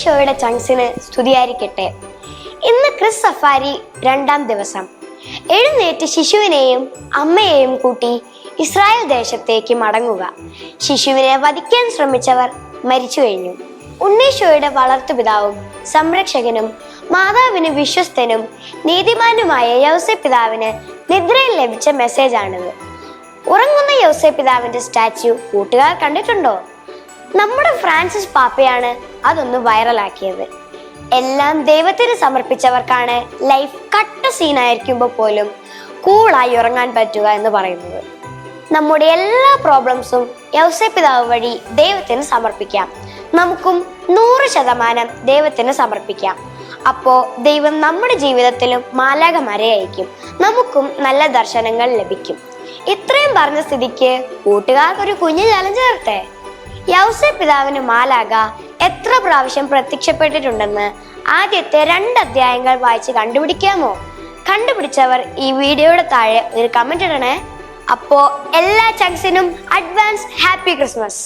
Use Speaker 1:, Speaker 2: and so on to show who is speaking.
Speaker 1: ഉണ്ണീഷോയുടെ ചങ്സിന് സ്തുതിയായിരിക്കട്ടെ. ഇന്ന് Chris safari രണ്ടാം ദിവസം. എഴുന്നേറ്റ് ശിശുവിനെയും അമ്മയെയും കൂട്ടി ഇസ്രായേൽ ദേശത്തേക്ക് മടങ്ങുക. ശിശുവിനെ വധിക്കാൻ ശ്രമിച്ചവർ മരിച്ചു കഴിഞ്ഞു. ഉണ്ണീഷോയുടെ വളർത്തുപിതാവും സംരക്ഷകനും മാതാവിന് വിശ്വസ്തനും നീതിമാനുമായ യൗസെ പിതാവിന് നിദ്രയിൽ ലഭിച്ച മെസ്സേജാണിത് ഉറങ്ങുന്ന യൗസെ പിതാവിന്റെ സ്റ്റാച്യു കൂട്ടുകാർ കണ്ടിട്ടുണ്ടോ? നമ്മുടെ ഫ്രാൻസിസ് പാപ്പയാണ് അതൊന്ന് വൈറലാക്കിയത്. എല്ലാം ദൈവത്തിന് സമർപ്പിച്ചവർക്കാണ് ലൈഫ് കട്ട സീനായിരിക്കുമ്പോൾ പോലും കൂളായി ഉറങ്ങാൻ പറ്റുക എന്ന് പറയുന്നത്. നമ്മുടെ എല്ലാ പ്രോബ്ലംസും യൗസപിതാവ് വഴി ദൈവത്തിന് സമർപ്പിക്കാം. നമുക്കും നൂറ് ശതമാനം ദൈവത്തിന് സമർപ്പിക്കാം. അപ്പോ ദൈവം നമ്മുടെ ജീവിതത്തിലും മാലാകമാരെ അയക്കും. നമുക്കും നല്ല ദർശനങ്ങൾ ലഭിക്കും. ഇത്രയും പറഞ്ഞ സ്ഥിതിക്ക് കൂട്ടുകാർക്ക് ഒരു കുഞ്ഞു ചലഞ്ച് തരട്ടെ? യൗസെ പിതാവിന് മാലാക എത്ര പ്രാവശ്യം പ്രത്യക്ഷപ്പെട്ടിട്ടുണ്ടെന്ന് ആദ്യത്തെ രണ്ട് അധ്യായങ്ങൾ വായിച്ച് കണ്ടുപിടിക്കാമോ? കണ്ടുപിടിച്ചവർ ഈ വീഡിയോയുടെ താഴെ ഒരു കമന്റ് ഇടണേ. അപ്പോ എല്ലാ ചങ്സിനും അഡ്വാൻസ് ഹാപ്പി ക്രിസ്മസ്